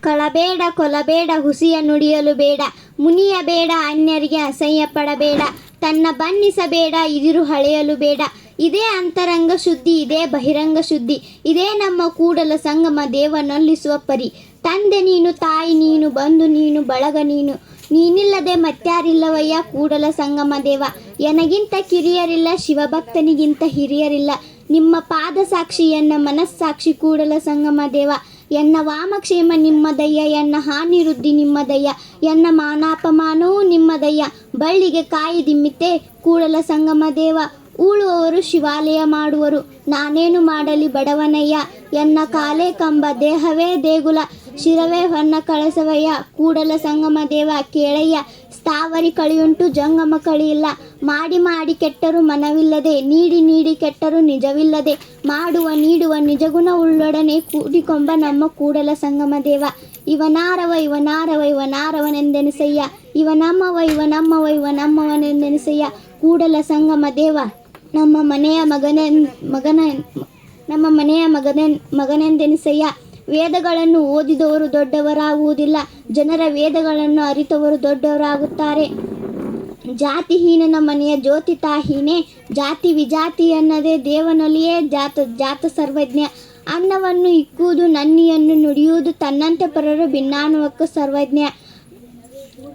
ಕಳಬೇಡ ಕೊಲಬೇಡ ಹುಸಿಯ ನುಡಿಯಲು ಬೇಡ, ಮುನಿಯ ಬೇಡ, ಅನ್ಯರಿಗೆ ಅಸಹ್ಯ ಪಡಬೇಡ ತನ್ನ ಬಣ್ಣಿಸಬೇಡ, ಇದಿರು ಹಳೆಯಲು ಬೇಡ. ಇದೇ ಅಂತರಂಗ ಶುದ್ಧಿ, ಇದೇ ಬಹಿರಂಗ ಶುದ್ಧಿ, ಇದೇ ನಮ್ಮ ಕೂಡಲ ಸಂಗಮ ದೇವನೊಲ್ಲಿಸುವ ಪರಿ. ತಂದೆ ನೀನು, ತಾಯಿ ನೀನು, ಬಂಧು ನೀನು, ಬಳಗ ನೀನು, ನೀನಿಲ್ಲದೆ ಮತ್ಯಾರಿಲ್ಲವಯ್ಯ ಕೂಡಲ ಸಂಗಮ ದೇವ. ಎನಗಿಂತ ಕಿರಿಯರಿಲ್ಲ, ಶಿವಭಕ್ತನಿಗಿಂತ ಹಿರಿಯರಿಲ್ಲ. ನಿಮ್ಮ ಪಾದ ಸಾಕ್ಷಿ ಎನ್ನ ಮನಸ್ಸಾಕ್ಷಿ ಕೂಡಲ ಸಂಗಮ ದೇವ. ಎನ್ನ ವಾಮಕ್ಷೇಮ ನಿಮ್ಮದಯ್ಯ, ಎನ್ನ ಹಾನಿ ವೃದ್ಧಿ ನಿಮ್ಮದಯ್ಯ, ಎನ್ನ ಮಾನಾಪಮಾನವೂ ನಿಮ್ಮದಯ್ಯ. ಬಳ್ಳಿಗೆ ಕಾಯಿ ದಿಮ್ಮಿತೆ ಕೂಡಲ ಸಂಗಮ ದೇವ. ಉಳುವವರು ಶಿವಾಲಯ ಮಾಡುವರು. ನಾನೇನು ಮಾಡಲಿ ಬಡವನಯ್ಯ? ಎನ್ನ ಕಾಲೇ ಕಂಬ, ದೇಹವೇ ದೇಗುಲ. ಶಿರವೇ ಹೊನ್ನ ಕಳಸವಯ್ಯ, ಕೂಡಲ ಸಂಗಮ ದೇವ ಕೇಳಯ್ಯ. ಸ್ಥಾವರಿ ಕಳಿಯುಂಟು, ಜಂಗಮ ಕಳಿಯಿಲ್ಲ. ಮಾಡಿ ಮಾಡಿ ಕೆಟ್ಟರು ಮನವಿಲ್ಲದೆ, ನೀಡಿ ನೀಡಿ ಕೆಟ್ಟರು ನಿಜವಿಲ್ಲದೆ, ಮಾಡುವ ನೀಡುವ ನಿಜಗುಣ ಉಳ್ಳೊಡನೆ ಕೂಡಿಕೊಂಬ ನಮ್ಮ ಕೂಡಲ ಸಂಗಮ ದೇವ. ಇವನಾರವ ಇವನಾರವ, ಇವನಾರವನೆಂದೆನಿಸಯ್ಯ. ಇವನಮ್ಮವ ಇವನಮ್ಮವ, ಇವನಮ್ಮವನೆಂದೆನಿಸಯ್ಯ. ಕೂಡಲ ಸಂಗಮ ದೇವ, ನಮ್ಮ ಮನೆಯ ಮಗನೆ ಮಗನ, ನಮ್ಮ ಮನೆಯ ಮಗನ ಮಗನೆಂದೆನಿಸಯ್ಯ. ವೇದಗಳನ್ನು ಓದಿದವರು ದೊಡ್ಡವರಾಗುವುದಿಲ್ಲ. ಜನರ ವೇದಗಳನ್ನು ಅರಿತವರು ದೊಡ್ಡವರಾಗುತ್ತಾರೆ. ಜಾತಿಹೀನನ ಮನೆಯ ಜ್ಯೋತಿ ತಾಹೀನೆ ಜಾತಿ ವಿಜಾತಿ ಅನ್ನದೇ ದೇವನಲ್ಲಿಯೇ ಜಾತ ಜಾತ ಸರ್ವಜ್ಞ. ಅನ್ನವನ್ನು ಇಕ್ಕುವುದು, ನನ್ನಿಯನ್ನು ನುಡಿಯುವುದು, ತನ್ನಂತೆ ಪರರು ಭಿನ್ನಾನುವಕ್ಕ ಸರ್ವಜ್ಞ.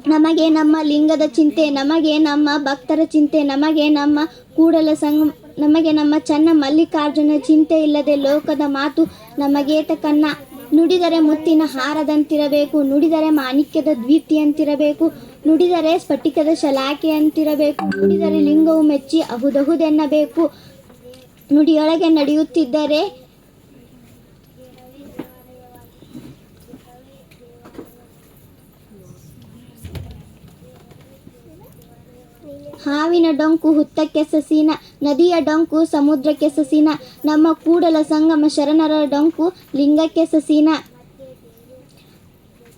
ನಮಗೆ ನಮ್ಮ ಲಿಂಗದ ಚಿಂತೆ, ನಮಗೆ ನಮ್ಮ ಭಕ್ತರ ಚಿಂತೆ, ನಮಗೆ ನಮ್ಮ ಕೂಡಲ ಸಂಗ, ನಮಗೆ ನಮ್ಮ ಚನ್ನ ಮಲ್ಲಿಕಾರ್ಜುನ ಚಿಂತೆ ಇಲ್ಲದೆ ಲೋಕದ ಮಾತು ನಮಗೇತ ಕನ್ನ ನುಡಿದರೆ ಮುತ್ತಿನ ಹಾರದಂತಿರಬೇಕು, ನುಡಿದರೆ ಮಾಣಿಕ್ಯದ ದ್ವೀತಿಯಂತಿರಬೇಕು. ನುಡಿದರೆ ಸ್ಫಟಿಕದ ಶಲಾಕೆಯಂತಿರಬೇಕು ನುಡಿದರೆ ಲಿಂಗವು ಮೆಚ್ಚಿ ಅಹುದಹುದೆನ್ನಬೇಕು. ನುಡಿಯೊಳಗೆ ನಡೆಯುತ್ತಿದ್ದರೆ ಹಾವಿನ ಡೊಂಕು ಹುತ್ತಕ್ಕೆ ಸಸಿನ, ನದಿಯ ಡೊಂಕು ಸಮುದ್ರಕ್ಕೆ ಸಸಿನ, ನಮ್ಮ ಕೂಡಲ ಸಂಗಮ ಶರಣರ ಡೊಂಕು ಲಿಂಗಕ್ಕೆ ಸಸೀನ.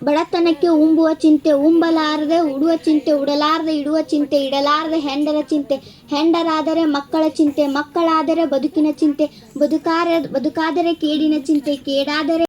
ಬಡತನಕ್ಕೆ ಉಂಬುವ ಚಿಂತೆ, ಉಂಬಲಾರದೆ ಉಡುವ ಚಿಂತೆ, ಉಡಲಾರದೆ ಇಡುವ ಚಿಂತೆ, ಇಡಲಾರದೆ ಹೆಂಡರ ಚಿಂತೆ, ಹೆಂಡರಾದರೆ ಮಕ್ಕಳ ಚಿಂತೆ, ಮಕ್ಕಳಾದರೆ ಬದುಕಿನ ಚಿಂತೆ, ಬದುಕಾರ, ಬದುಕಾದರೆ ಕೇಡಿನ ಚಿಂತೆ, ಕೇಡಾದರೆ